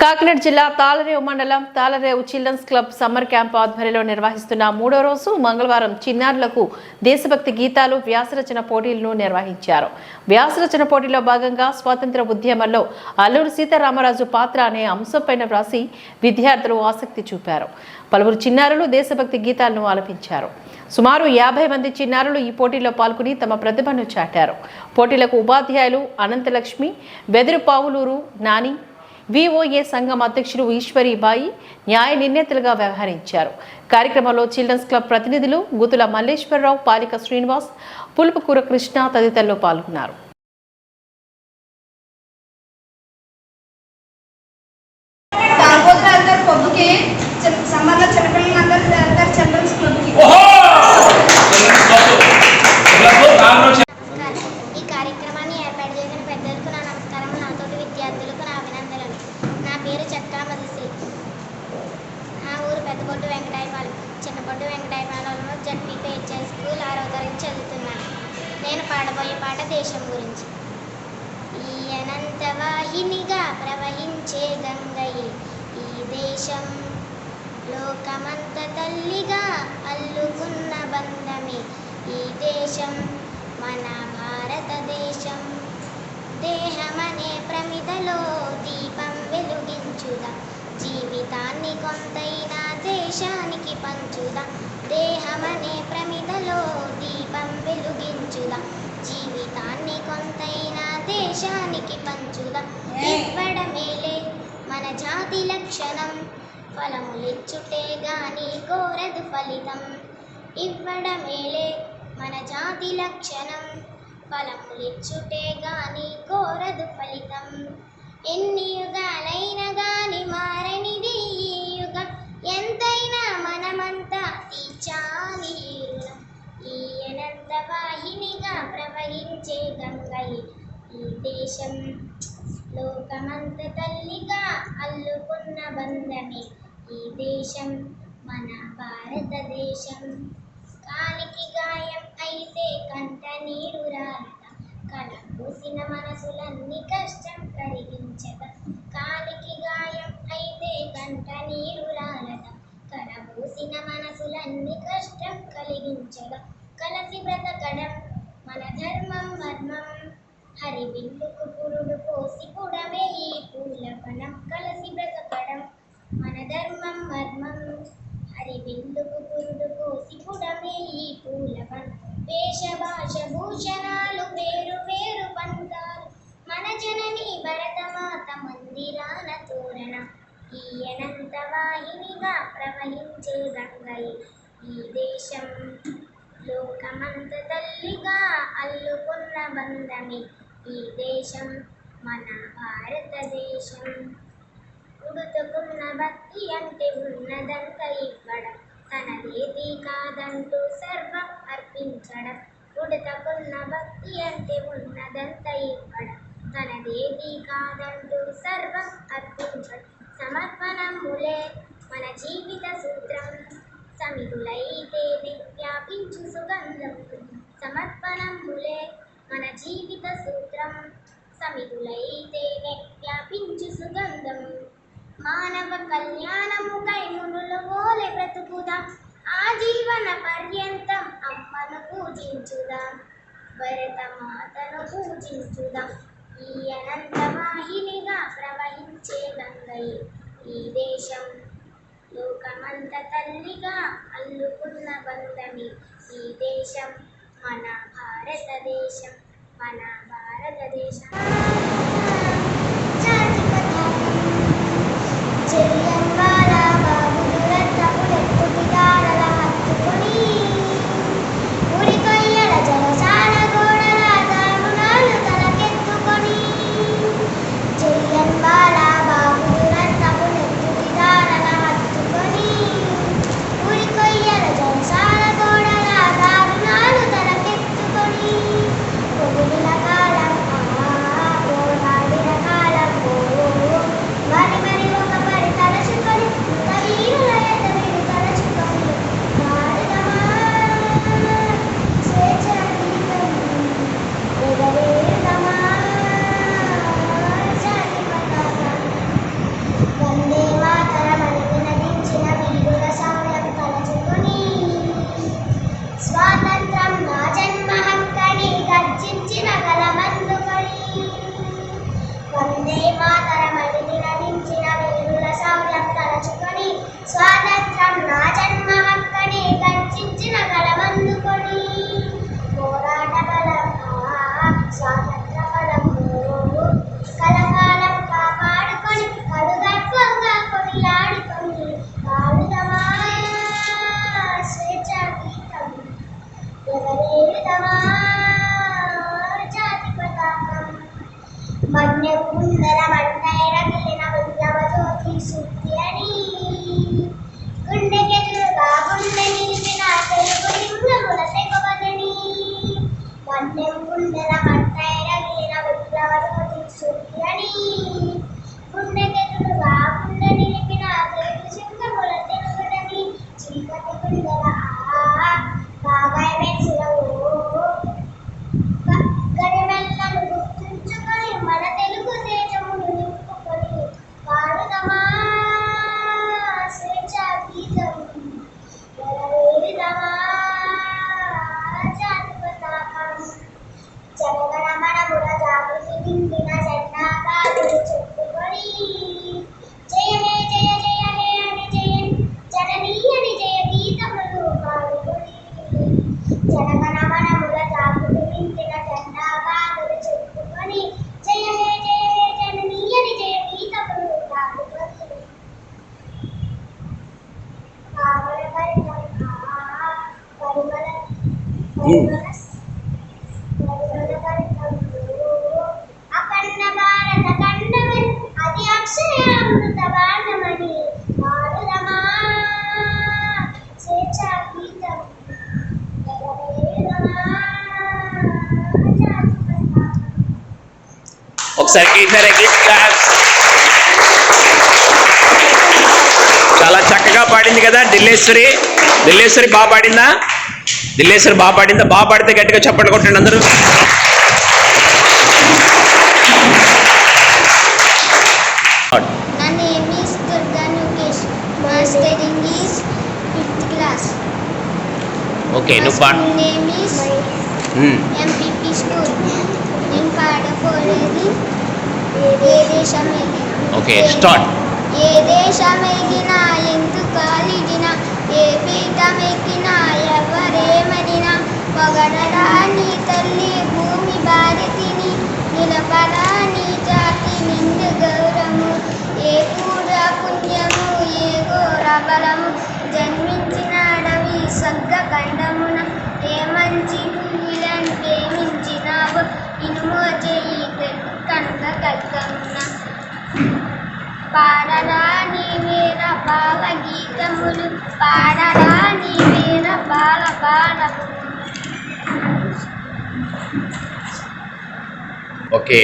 కాకినాడ జిల్లా తాళరేవు మండలం Tallarevu children's club summer camp ఆధ్వర్యంలో నిర్వహిస్తున్న మూడో రోజు మంగళవారం చిన్నారులకు దేశభక్తి గీతాలు వ్యాసరచన పోటీలను నిర్వహించారు. వ్యాసరచన పోటీలో భాగంగా స్వాతంత్ర ఉద్యమంలో అల్లూరు సీతారామరాజు పాత్ర అనే అంశంపైన వ్రాసి విద్యార్థులు ఆసక్తి చూపారు. పలువురు చిన్నారులు దేశభక్తి గీతాలను ఆలపించారు. సుమారు యాభై మంది చిన్నారులు ఈ పోటీలో పాల్గొని తమ ప్రతిభను చాటారు. పోటీలకు ఉపాధ్యాయులు అనంతలక్ష్మి వెదురు పావులూరు నాని విఓఏ సంఘం అధ్యక్షులు ఈశ్వరీబాయి న్యాయ నిర్ణేతలుగా వ్యవహరించారు. కార్యక్రమంలో చిల్డ్రన్స్ క్లబ్ ప్రతినిధులు గుతుల మల్లేశ్వరరావు పాలిక శ్రీనివాస్ పులుపుకూర కృష్ణ తదితరులు పాల్గొన్నారు. తాగుబోతులు వెళ్తారు ఊరు వెంకటాయమాలు వెంకటాయపాలెం చిన్నపొట్టు వెంకటాయపాలెంలో జడ్పీ పేచర్ స్కూల్ ఆరో తరగతి చదువుతున్నాను. నేను పాడబోయే పాట దేశం గురించి. ఈ అనంతవాహినిగా ప్రవహించే గంగయ్య ఈ దేశం లోకమంత తల్లిగా అల్లుకున్న బంధమే. పంచుదా దేహమనే ప్రమిదలో దీపం వెలుగించుదా. జీవితాన్ని కొంతైనా దేశానికి పంచుదా. ఇవ్వడమేలే మన జాతి లక్షణం. ఫలములిచ్చుటే గాని కోరదు ఫలితం. ఇవ్వడమేలే మన జాతి లక్షణం. ఫలములిచ్చుటే గాని కోరదు ఫలితం. ఎన్ని యుగాలైనా గాని మారనిది ఈ యుగం. ఎంతైనా గంగయి ఈ దేశం లోకమంత తల్లిగా అల్లుకున్న బంధమే. ఈ దేశం మన భారతదేశం. కాలికి గాయం అయితే కంట నీరు రాలట కలపూసిన మనసులన్నీ కష్టం కలిగించట. కాలికి గాయం అయితే కంట నీరు రాలట కలపూసిన మనసులన్నీ కష్టం కలిగించట. కలసి బ్రతకడం ధర్మం మర్మం హరి బిల్లుకు పురుడు పోసి పుడమే ఈ పూల పనం కలసి బ్రతకడం. మన ధర్మం మర్మం హరి బిల్లుకు పురుడు పోసి పుడమే ఈ పూల పనం వేష భాష భూషణాలు వేరు వేరు పంతాలు. మన జనని భరతమాత మందిరాన తోరణ. ఈ వాహినిగా ప్రవహించే గంగై ఈ దేశం. లోకమంత తల్లిగా అల్లుకున్న బంధమే ఈ దేశం మన భారతదేశం. ఉడుతుకున్న భక్తి అంటే ఉన్నదంత ఇవ్వడం తనదేది కాదంటూ సర్వం అర్పించడం. ఉడతకున్న భక్తి అంటే ఉన్నదంత ఇవ్వడం తనదేది కాదంటూ సర్వం అర్పించడం. సమర్పణములే మన జీవిత సూత్రం. సమితులైతేనే వ్యాపించు సుగంధం సమర్పణములే మన జీవిత సూత్రం. సమితులైతేనే వ్యాపించు సుగంధం. మానవ కళ్యాణము కైమునులు ఓలె బ్రతుకుదా. ఆజీవన పర్యంతం అమ్మను పూజించుదా. భరత మాతను పూజించుదా. ఈ అనంత వాహినిగా ప్రవహించే గంగై ఈ దేశం లోకమంత తల్లిగా అల్లుకున్న బంధమి ఈ దేశం మన భారతదేశం మన భారతదేశం. Daddy. ఒకసారి గీసారే గీట్ చాలా చక్కగా పాడింది కదా ఢిల్లేశ్వరి. ఢిల్లేశ్వరి బాగా పాడిందా? ఢిల్లేశ్వరి బాగా పాడిందా? బాగా పాడితే గట్టిగా చప్పట్లు కొట్టండి అందరూ. ఓకే నువ్వు పాడు ఓకే స్టార్ట్. ఏ దేశమెగిన ఎగినా ఎందు కాలిడినా ఏ పీఠమెక్కిన ఎక్కినా ఎవరేమడినా పొగడరా నీ తల్లి పాడరా నీ వీర బాల గీతములు పాడరా నీ వీర బాల బాలములు okay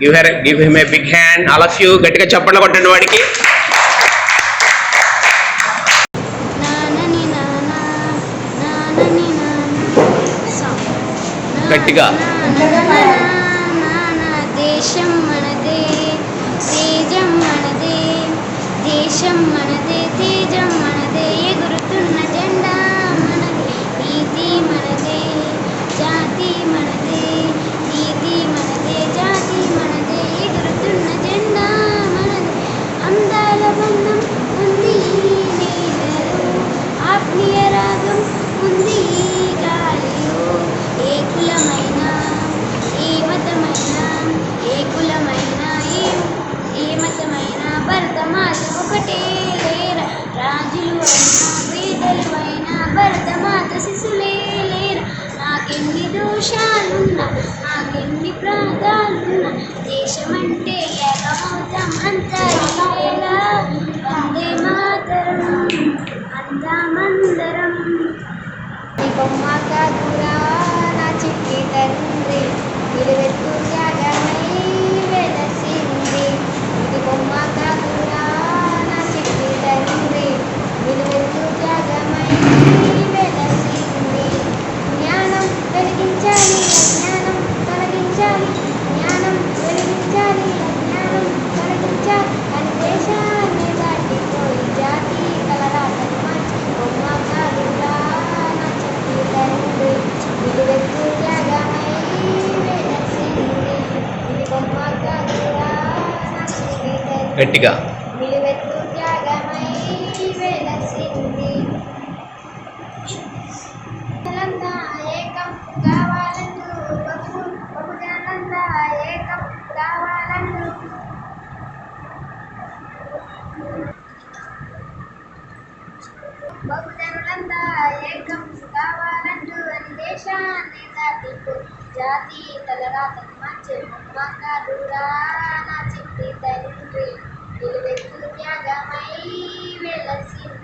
give her give him a big hand all of you గట్టిగా చప్పట్లు కొట్టండి వాడికి. గట్టిగా. దేశం चम्मरते రాజులు అయినా పేదలు అయినా భరతమాత శిశులే లేరా నాకెన్ని దోషాలున్నా నాకెన్ని ప్రాంతాలున్నా దేశమంటే ఏకమవుతాం అంతా ఇలా వందే మాతరం అందామందరం. నీ బొమ్మ కాదురా గట్టిగా கலராதன் மாற்று முன்வாங்காதூரானா சிந்தி தரின்றி இழுவை தியாகமை வெளசின்